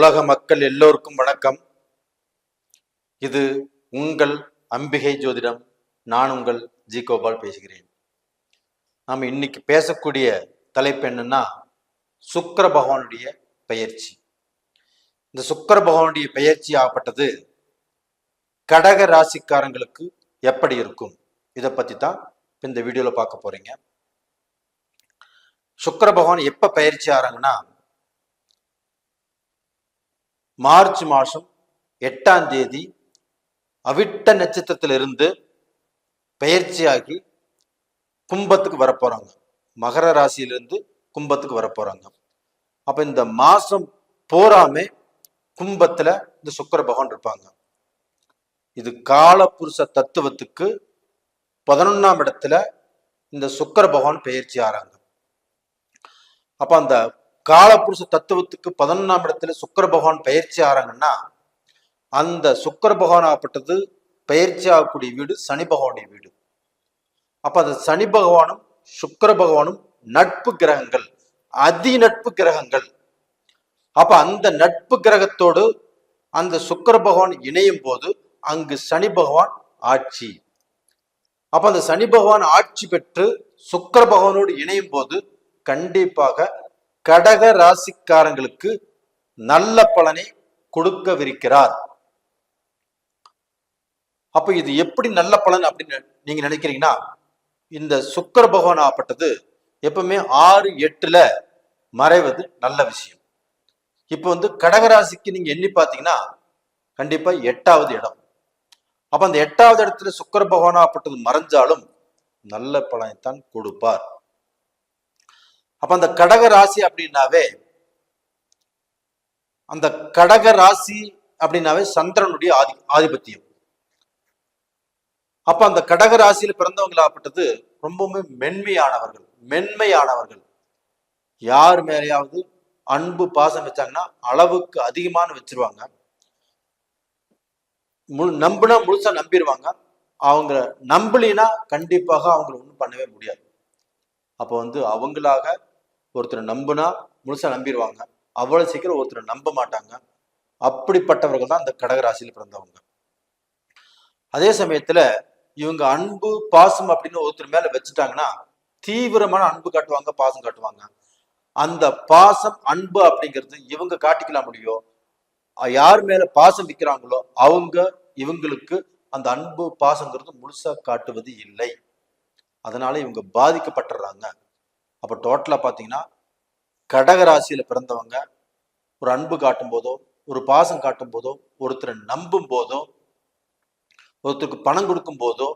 உலக மக்கள் எல்லோருக்கும் வணக்கம். இது உங்கள் அம்பிகை ஜோதிடம். நான் உங்கள் ஜி கோபால் பேசுகிறேன். நாம் இன்னைக்கு பேசக்கூடிய தலைப்பு என்னன்னா சுக்கர பகவானுடைய பெயர்ச்சி. இந்த சுக்கர பகவானுடைய பெயர்ச்சி ஆகப்பட்டது கடக ராசிக்காரங்களுக்கு எப்படி இருக்கும்? இதை பத்தி தான் இந்த வீடியோல பார்க்க போறீங்க. சுக்கர பகவான் எப்ப பயிற்சி ஆறாங்கன்னா மார்ச் மாதம் எட்டாம் தேதி அவிட்ட நட்சத்திரத்திலிருந்து பயிற்சியாகி கும்பத்துக்கு வரப்போறாங்க. மகர ராசியிலிருந்து கும்பத்துக்கு வரப்போறாங்க. அப்ப இந்த மாசம் போராமே கும்பத்துல இந்த சுக்கர பகவான் இருப்பாங்க. இது காலப்புருஷ தத்துவத்துக்கு பதினொன்னாம் இடத்துல இந்த சுக்கர பகவான் பயிற்சி ஆறாங்க. அப்ப அந்த காலபுருஷ தத்துவத்துக்கு பதினொன்னாம் இடத்துல சுக்கர பகவான் பயிற்சி ஆறாங்கன்னா அந்த சுக்கர பகவான் ஆகப்பட்டது பயிற்சி ஆகக்கூடிய வீடு சனி பகவானுடைய வீடு. அப்ப அந்த சனி பகவானும் சுக்கிர பகவானும் நட்பு கிரகங்கள் அதி நட்பு கிரகங்கள். அப்ப அந்த நட்பு கிரகத்தோடு அந்த சுக்கிர பகவான் இணையும் போது அங்கு சனி பகவான் ஆட்சி. அப்ப அந்த சனி பகவான் ஆட்சி பெற்று சுக்கர பகவானோடு இணையும் போது கண்டிப்பாக கடக ராசிக்காரங்களுக்கு நல்ல பலனை கொடுக்கவிருக்கிறார். அப்ப இது எப்படி நல்ல பலன் அப்படின்னு நீங்க நினைக்கிறீங்கன்னா இந்த சுக்கர பகவான் ஆப்பட்டது எப்பவுமே ஆறு எட்டுல மறைவது நல்ல விஷயம். இப்போ வந்து கடகராசிக்கு நீங்க எண்ணி பார்த்தீங்கன்னா கண்டிப்பா எட்டாவது இடம். அப்ப அந்த எட்டாவது இடத்துல சுக்கர பகவான் ஆப்பட்டது மறைஞ்சாலும் நல்ல பலனைத்தான் கொடுப்பார். அப்ப அந்த கடக ராசி அப்படின்னாவே அந்த கடக ராசி அப்படின்னாவே சந்திரனுடைய ஆதி ஆதிபத்தியம். அப்ப அந்த கடக ராசியில பிறந்தவங்களாகப்பட்டது ரொம்பவுமே மென்மையானவர்கள் மென்மையானவர்கள். யார் மேலேயாவது அன்பு பாசம் வச்சாங்கன்னா அளவுக்கு அதிகமான வச்சிருவாங்க. முழு நம்புனா முழுசா நம்பிடுவாங்க அவங்க நம்பலினா கண்டிப்பாக அவங்களை ஒன்றும் பண்ணவே முடியாது. அப்போ வந்து அவங்களாக ஒருத்தரை நம்புனா முழுசா நம்பிடுவாங்க அவ்வளவு சீக்கிரம் ஒருத்தரை நம்ப மாட்டாங்க. அப்படிப்பட்டவர்கள் தான் அந்த கடகராசியில் பிறந்தவங்க. அதே சமயத்துல இவங்க அன்பு பாசம் அப்படின்னு ஒருத்தர் மேல வச்சுட்டாங்கன்னா தீவிரமான அன்பு காட்டுவாங்க பாசம் காட்டுவாங்க. அந்த பாசம் அன்பு அப்படிங்கிறது இவங்க காட்டிக்கலாம் முடியும் யார் மேல பாசம் விற்கிறாங்களோ அவங்க இவங்களுக்கு அந்த அன்பு பாசங்கிறது முழுசா காட்டுவது இல்லை. அதனால இவங்க பாதிக்கப்பட்டுறாங்க. அப்போ டோட்டலாக பார்த்தீங்கன்னா கடக ராசியில் பிறந்தவங்க ஒரு அன்பு காட்டும் போதோ ஒரு பாசம் காட்டும் போதோ ஒருத்தரை நம்பும் போதோ ஒருத்தருக்கு பணம் கொடுக்கும் போதோ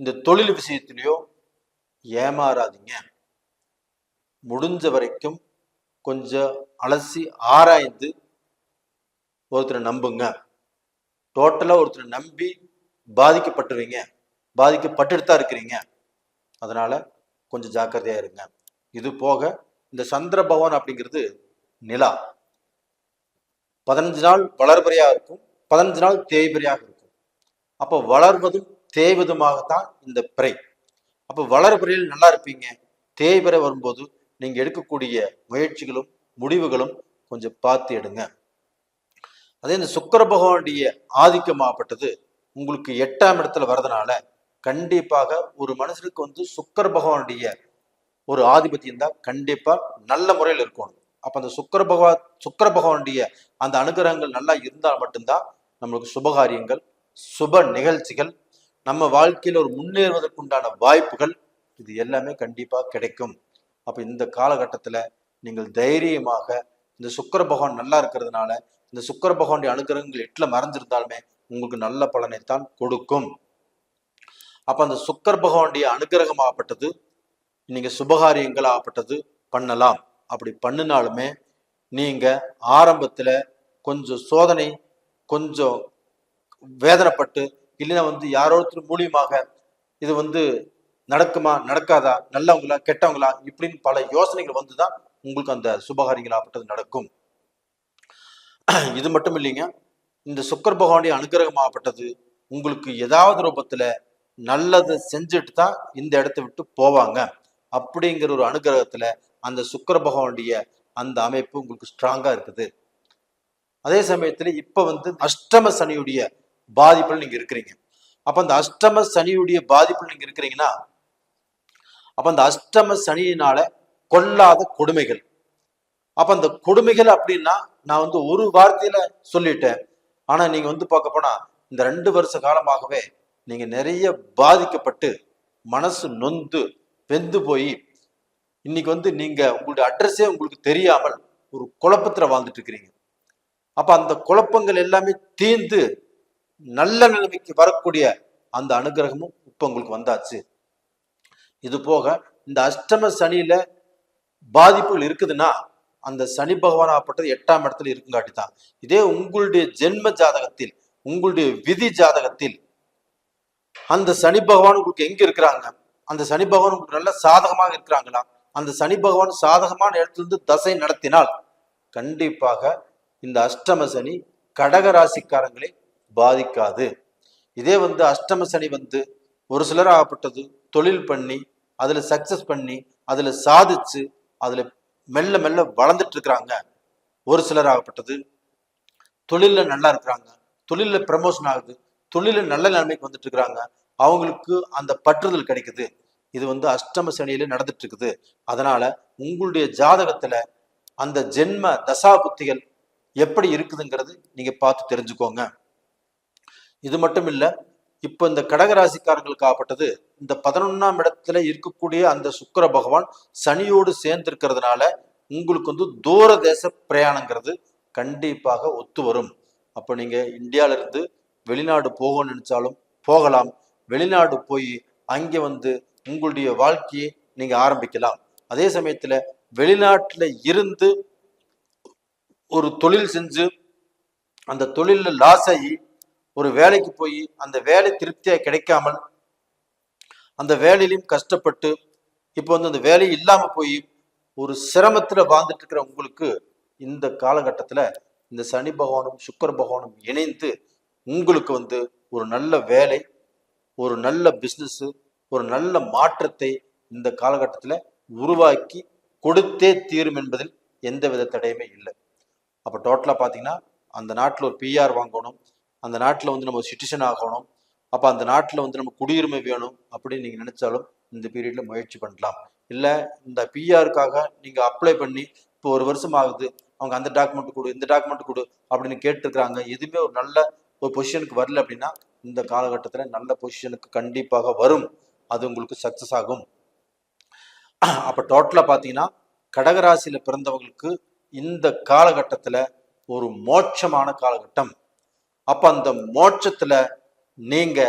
இந்த தொழில் விஷயத்திலையோ ஏமாறாதீங்க. முடிஞ்ச வரைக்கும் கொஞ்சம் அலசி ஆராய்ந்து ஒருத்தரை நம்புங்க. டோட்டலாக ஒருத்தரை நம்பி பாதிக்கப்பட்டுருவீங்க. பாதிக்கப்பட்டுட்டு தான் இருக்கிறீங்க. அதனால கொஞ்சம் ஜாக்கிரதையா இருங்க. இது போக இந்த சந்திர பகவான் அப்படிங்கிறது நிலா. பதினஞ்சு நாள் வளர்பறையாக இருக்கும். பதினஞ்சு நாள் தேய்பிரையாக இருக்கும். அப்போ வளர்வதும் தேய்வதுமாகத்தான் இந்த பிறை. அப்போ வளர்பிறையில் நல்லா இருப்பீங்க. தேய்பிறை வரும்போது நீங்க எடுக்கக்கூடிய முயற்சிகளும் முடிவுகளும் கொஞ்சம் பார்த்து எடுங்க. அதே இந்த சுக்கர பகவானுடைய ஆதிக்கமாகப்பட்டது உங்களுக்கு எட்டாம் இடத்துல வர்றதுனால கண்டிப்பாக ஒரு மனுஷனுக்கு வந்து சுக்கர் பகவானுடைய ஒரு ஆதிபத்தியம் தான் கண்டிப்பா நல்ல முறையில் இருக்கணும். அப்ப அந்த சுக்கர பகவா சுக்கர பகவானுடைய அந்த அனுகிரகங்கள் நல்லா இருந்தால் மட்டும்தான் நம்மளுக்கு சுபகாரியங்கள் சுப நிகழ்ச்சிகள் நம்ம வாழ்க்கையில் ஒரு முன்னேறுவதற்குண்டான வாய்ப்புகள் இது எல்லாமே கண்டிப்பா கிடைக்கும். அப்ப இந்த காலகட்டத்துல நீங்கள் தைரியமாக இந்த சுக்கர பகவான் நல்லா இருக்கிறதுனால இந்த சுக்கர பகவானுடைய அனுகிரகங்கள் எட்டில் மறைஞ்சிருந்தாலுமே உங்களுக்கு நல்ல பலனைத்தான் கொடுக்கும். அப்போ அந்த சுக்கர் பகவானுடைய அனுகிரகம் ஆகப்பட்டது நீங்கள் சுபகாரியங்கள் ஆகப்பட்டது பண்ணலாம். அப்படி பண்ணினாலுமே நீங்கள் ஆரம்பத்துல கொஞ்சம் சோதனை கொஞ்சம் வேதனைப்பட்டு இல்லைன்னா வந்து யாரோ ஒருத்தர் மூலியமாக இது வந்து நடக்குமா நடக்காதா நல்லவங்களா கெட்டவங்களா இப்படின்னு பல யோசனைகள் வந்துதான் உங்களுக்கு அந்த சுபகாரியங்களாகப்பட்டது நடக்கும். இது மட்டும் இல்லைங்க இந்த சுக்கர் பகவானுடைய அனுகிரகமாகப்பட்டது உங்களுக்கு ஏதாவது ரூபத்துல நல்லதை செஞ்சுட்டு தான் இந்த இடத்த விட்டு போவாங்க. அப்படிங்கிற ஒரு அனுகிரகத்துல அந்த சுக்கர பகவானுடைய அந்த அமைப்பு உங்களுக்கு ஸ்ட்ராங்கா இருக்குது. அதே சமயத்துல இப்ப வந்து அஷ்டம சனியுடைய பாதிப்பில் நீங்க இருக்கிறீங்க. அப்ப அந்த அஷ்டம சனியுடைய பாதிப்பில் நீங்க இருக்கிறீங்கன்னா அப்ப அந்த அஷ்டம சனியினால கொல்லாத கொடுமைகள். அப்ப அந்த கொடுமைகள் அப்படின்னா நான் வந்து ஒரு வார்த்தையில சொல்லிட்டேன். ஆனா நீங்க வந்து பார்க்க போனா இந்த ரெண்டு வருஷ காலமாகவே நீங்க நிறைய பாதிக்கப்பட்டு மனசு நொந்து வெந்து போய் இன்னைக்கு வந்து நீங்க உங்களுடைய அட்ரஸே உங்களுக்கு தெரியாமல் ஒரு குழப்பத்துல வாழ்ந்துட்டு இருக்கிறீங்க அப்ப அந்த குழப்பங்கள் எல்லாமே தீர்ந்து நல்ல நிலைமைக்கு வரக்கூடிய அந்த அனுகிரகமும் இப்ப உங்களுக்கு வந்தாச்சு. இது போக இந்த அஷ்டம சனியில பாதிப்புகள் இருக்குதுன்னா அந்த சனி பகவான் ஆப்பட்டது எட்டாம் இடத்துல இருக்குங்காட்டி தான். இதே உங்களுடைய ஜென்ம ஜாதகத்தில் உங்களுடைய விதி ஜாதகத்தில் அந்த சனி பகவான் உங்களுக்கு எங்க இருக்கிறாங்க? அந்த சனி பகவான் உங்களுக்கு நல்ல சாதகமாக இருக்கிறாங்களா? அந்த சனி பகவான் சாதகமான இடத்திலிருந்து தசை நடத்தினால் கண்டிப்பாக இந்த அஷ்டம சனி கடக ராசிக்காரங்களை பாதிக்காது. இதே வந்து அஷ்டம சனி வந்து ஒரு சிலர் ஆகப்பட்டது தொழில் பண்ணி அதுல சக்சஸ் பண்ணி அதுல சாதிச்சு அதுல மெல்ல மெல்ல வளர்ந்துட்டு இருக்கிறாங்க. ஒரு சிலர் ஆகப்பட்டது தொழில்ல நல்லா இருக்கிறாங்க தொழில்ல ப்ரமோஷன் ஆகுது தொழில நல்ல நிலைமைக்கு வந்துட்டு இருக்கிறாங்க அவங்களுக்கு அந்த பற்றுதல் கிடைக்குது. இது வந்து அஷ்டம சனியில நடந்துட்டு இருக்குது அதனால உங்களுடைய ஜாதகத்துல அந்த ஜென்ம தசா புத்திகள் எப்படி இருக்குதுங்கிறது நீங்க பார்த்து தெரிஞ்சுக்கோங்க. இது மட்டும் இல்ல இப்ப இந்த கடகராசிக்காரங்களுக்கு ஆப்பட்டது இந்த பதினொன்னாம் இடத்துல இருக்கக்கூடிய அந்த சுக்கர பகவான் சனியோடு சேர்ந்து இருக்கிறதுனால உங்களுக்கு வந்து தூர தேச பிரயாணங்கிறது கண்டிப்பாக ஒத்து வரும். அப்போ நீங்க இந்தியால இருந்து வெளிநாடு போகணும்னு நினைச்சாலும் போகலாம். வெளிநாடு போய் அங்கே வந்து உங்களுடைய வாழ்க்கையை நீங்க ஆரம்பிக்கலாம். அதே சமயத்துல வெளிநாட்டுல இருந்து ஒரு தொழில் செஞ்சு அந்த தொழிலில் லாஸ் ஆகி ஒரு வேலைக்கு போய் அந்த வேலை திருப்தியா கிடைக்காமல் அந்த வேலையிலையும் கஷ்டப்பட்டு இப்போ வந்து அந்த வேலை இல்லாம போய் ஒரு சிரமத்துல வாழ்ந்துட்டு இருக்கிற உங்களுக்கு இந்த காலகட்டத்துல இந்த சனி பகவானும் சுக்கர பகவானும் இணைந்து உங்களுக்கு வந்து ஒரு நல்ல வேலை ஒரு நல்ல பிஸ்னஸ் ஒரு நல்ல மாற்றத்தை இந்த காலகட்டத்தில் உருவாக்கி கொடுத்தே தீரும் என்பதில் எந்த வித தடையுமே இல்லை. அப்போ டோட்டலாக பார்த்தீங்கன்னா அந்த நாட்டில் ஒரு பிஆர் வாங்கணும் அந்த நாட்டில் வந்து நம்ம சிட்டிசன் ஆகணும் அப்போ அந்த நாட்டில் வந்து நம்ம குடியுரிமை வேணும் அப்படின்னு நீங்கள் நினைச்சாலும் இந்த பீரியடில் முயற்சி பண்ணலாம். இல்லை இந்த பிஆருக்காக நீங்கள் அப்ளை பண்ணி இப்போ ஒரு வருஷம் ஆகுது அவங்க அந்த டாக்குமெண்ட் கொடு இந்த டாக்குமெண்ட் கொடு அப்படின்னு கேட்டிருக்கிறாங்க எதுவுமே ஒரு நல்ல ஒரு பொசிஷனுக்கு வரல அப்படின்னா இந்த காலகட்டத்தில் நல்ல பொசிஷனுக்கு கண்டிப்பாக வரும். அது உங்களுக்கு சக்சஸ் ஆகும். அப்போ டோட்டலாக பார்த்தீங்கன்னா கடகராசியில் பிறந்தவங்களுக்கு இந்த காலகட்டத்தில் ஒரு மோட்சமான காலகட்டம். அப்போ அந்த மோட்சத்தில் நீங்க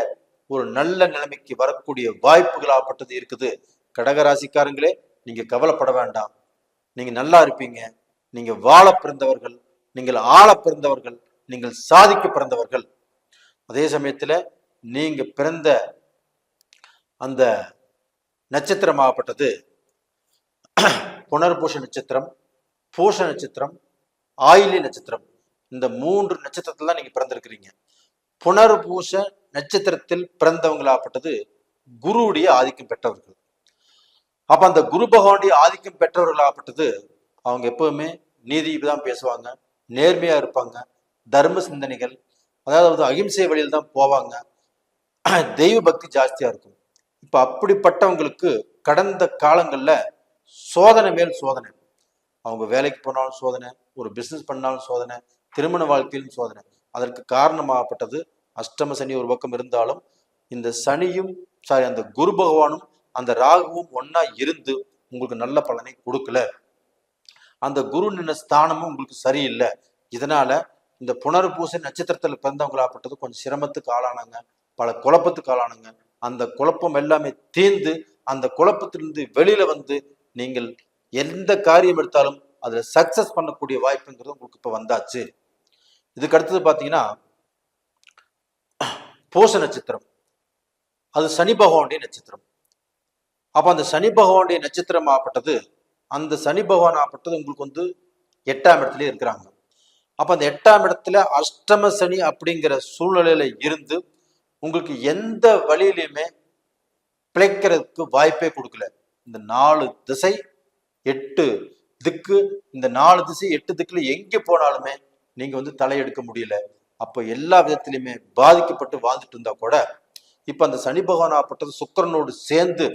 ஒரு நல்ல நிலைமைக்கு வரக்கூடிய வாய்ப்புகளாகப்பட்டது இருக்குது. கடகராசிக்காரங்களே நீங்க கவலைப்பட வேண்டாம். நீங்க நல்லா இருப்பீங்க. நீங்க வாழ பிறந்தவர்கள் நீங்கள் ஆள பிறந்தவர்கள். நீங்கள் சாதிக்க பிறந்தவர்கள் அதே சமயத்துல நீங்க பிறந்த அந்த நட்சத்திரமாகப்பட்டது புனர்பூஷ நட்சத்திரம் பூஷ நட்சத்திரம் ஆயிலி நட்சத்திரம். இந்த மூன்று நட்சத்திரத்தில் தான் நீங்க பிறந்திருக்கிறீங்க. புனர்பூஷ நட்சத்திரத்தில் பிறந்தவங்களாகப்பட்டது குருவுடைய ஆதிக்கம் பெற்றவர்கள். அப்ப அந்த குரு பகவானுடைய ஆதிக்கம் பெற்றவர்களாகப்பட்டது அவங்க எப்பவுமே நீதி தான் பேசுவாங்க நேர்மையா இருப்பாங்க தர்ம சிந்தனைகள் அதாவது அகிம்சை வழியில் தான் போவாங்க. தெய்வ பக்தி ஜாஸ்தியா இருக்கும். இப்ப அப்படிப்பட்டவங்களுக்கு கடந்த காலங்கள்ல சோதனை மேல் சோதனை. அவங்க வேலைக்கு போனாலும் சோதனை ஒரு பிசினஸ் பண்ணாலும் சோதனை திருமண வாழ்க்கையிலும் சோதனை. அதற்கு காரணமாகப்பட்டது அஷ்டம சனி ஒரு பக்கம் இருந்தாலும் இந்த சனியும் சாரி அந்த குரு பகவானும் அந்த ராகுவும் ஒன்னா இருந்து உங்களுக்கு நல்ல பலனை கொடுக்கல. அந்த குரு நின்ன ஸ்தானமும் உங்களுக்கு சரியில்லை. இதனால இந்த புனர்பூச நட்சத்திரத்தில் பிறந்தவங்களாப்பட்டது கொஞ்சம் சிரமத்துக்கு ஆளானாங்க பல குழப்பத்துக்கு ஆளானுங்க அந்த குழப்பம் எல்லாமே தீர்ந்து அந்த குழப்பத்திலிருந்து வெளியில வந்து நீங்கள் எந்த காரியம் எடுத்தாலும் அதுல சக்சஸ் பண்ணக்கூடிய வாய்ப்புங்கிறது உங்களுக்கு இப்ப வந்தாச்சு. இதுக்கு அடுத்தது பாத்தீங்கன்னா பூச நட்சத்திரம். அது சனி பகவானுடைய நட்சத்திரம். அப்ப அந்த சனி பகவானுடைய நட்சத்திரம் ஆப்பட்டது அந்த சனி பகவான் ஆப்பட்டது உங்களுக்கு வந்து எட்டாம் இடத்துலயே இருக்கிறாங்க. அப்போ அந்த எட்டாம் இடத்துல அஷ்டம சனி அப்படிங்கிற சூழ்நிலையில இருந்து உங்களுக்கு எந்த வழியிலையுமே பிழைக்கிறதுக்கு வாய்ப்பே கொடுக்கல. இந்த நாலு திசை எட்டு திக்கு இந்த நாலு திசை எட்டு திக்குல எங்க போனாலுமே நீங்க வந்து தலையெடுக்க முடியல. அப்போ எல்லா விதத்திலையுமே பாதிக்கப்பட்டு வாழ்ந்துட்டு இருந்தா கூட இப்போ அந்த சனி பகவானாப்பட்டது சுக்கரனோடு சுக்கிரனோடு சேர்ந்து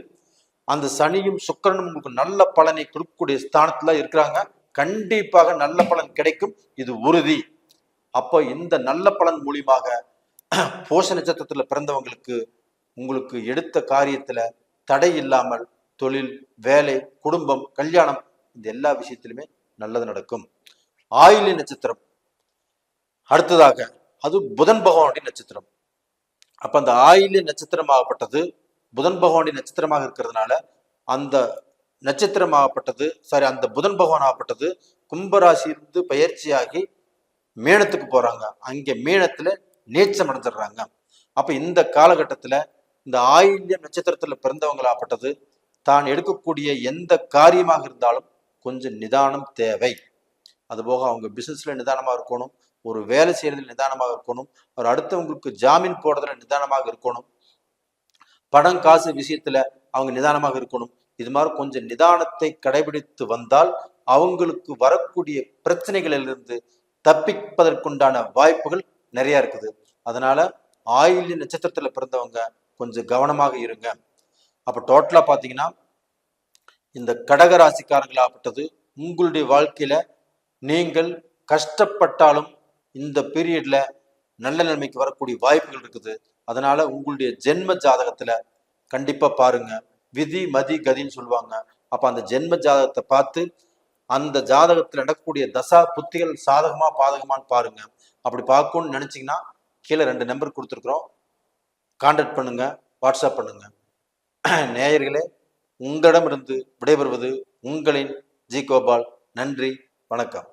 அந்த சனியும் சுக்கிரனும் உங்களுக்கு நல்ல பலனை கொடுக்கக்கூடிய ஸ்தானத்துல இருக்கிறாங்க. கண்டிப்பாக நல்ல பலன் கிடைக்கும். இது உறுதி. அப்போ இந்த நல்ல பலன் மூலியமாக போஷ நட்சத்திரத்தில் பிறந்தவங்களுக்கு உங்களுக்கு எடுத்த காரியத்தில் தடை இல்லாமல் தொழில் வேலை குடும்பம் கல்யாணம் இந்த எல்லா விஷயத்திலுமே நல்லது நடக்கும். ஆயிலி நட்சத்திரம். அடுத்ததாக அது புதன் பகவானுடைய நட்சத்திரம். அப்ப அந்த ஆயிலி நட்சத்திரமாகப்பட்டது புதன் பகவானுடைய நட்சத்திரமாக இருக்கிறதுனால அந்த நட்சத்திரமாகப்பட்டது சாரி அந்த புதன் பகவான் ஆகப்பட்டது கும்பராசியிலிருந்து பயிற்சியாகி மேனத்துக்கு போறாங்க. அங்கே மேனத்துல நீச்சம் அடைஞ்சிடுறாங்க. அப்ப இந்த காலகட்டத்துல இந்த ஆயில்யம் நட்சத்திரத்துல பிறந்தவங்களாகப்பட்டது தான் எடுக்கக்கூடிய எந்த காரியமாக இருந்தாலும் கொஞ்சம் நிதானம் தேவை. அதுபோக அவங்க பிசினஸ்ல நிதானமா இருக்கணும் ஒரு வேலை செய்யறதுல நிதானமாக இருக்கணும் ஒரு அடுத்தவங்களுக்கு ஜாமீன் போடுறதுல நிதானமாக இருக்கணும் பணம் காசு விஷயத்துல அவங்க நிதானமாக இருக்கணும் இது மாதிரி கொஞ்சம் நிதானத்தை கடைபிடித்து வந்தால் அவங்களுக்கு வரக்கூடிய பிரச்சனைகளிலிருந்து தப்பிப்பதற்குண்டான வாய்ப்புகள் நிறைய இருக்குது. அதனால ஆயில்ய நட்சத்திரத்துல பிறந்தவங்க கொஞ்சம் கவனமாக இருங்க. அப்ப டோட்டலா பாத்தீங்கன்னா இந்த கடக ராசிக்காரங்களாகப்பட்டது உங்களுடைய வாழ்க்கையில நீங்கள் கஷ்டப்பட்டாலும் இந்த பீரியட்ல நல்ல நிலைமைக்கு வரக்கூடிய வாய்ப்புகள் இருக்குது. அதனால உங்களுடைய ஜென்ம ஜாதகத்துல கண்டிப்பா பாருங்க. விதி மதி கதின்னு சொல்லுவாங்க. அப்ப அந்த ஜென்ம ஜாதகத்தை பார்த்து அந்த ஜாதகத்துல நடக்கக்கூடிய தசா புத்திகள் சாதகமா பாதகமான்னு பாருங்க. அப்படி பார்க்கணும்னு நினைச்சீங்கன்னா கீழே ரெண்டு நம்பர் கொடுத்துருக்குறோம். கான்டாக்ட் பண்ணுங்க வாட்ஸ்அப் பண்ணுங்க. நேயர்களே உங்களிடமிருந்து விடைபெறுவது உங்களின் ஜி கோபால். நன்றி வணக்கம்.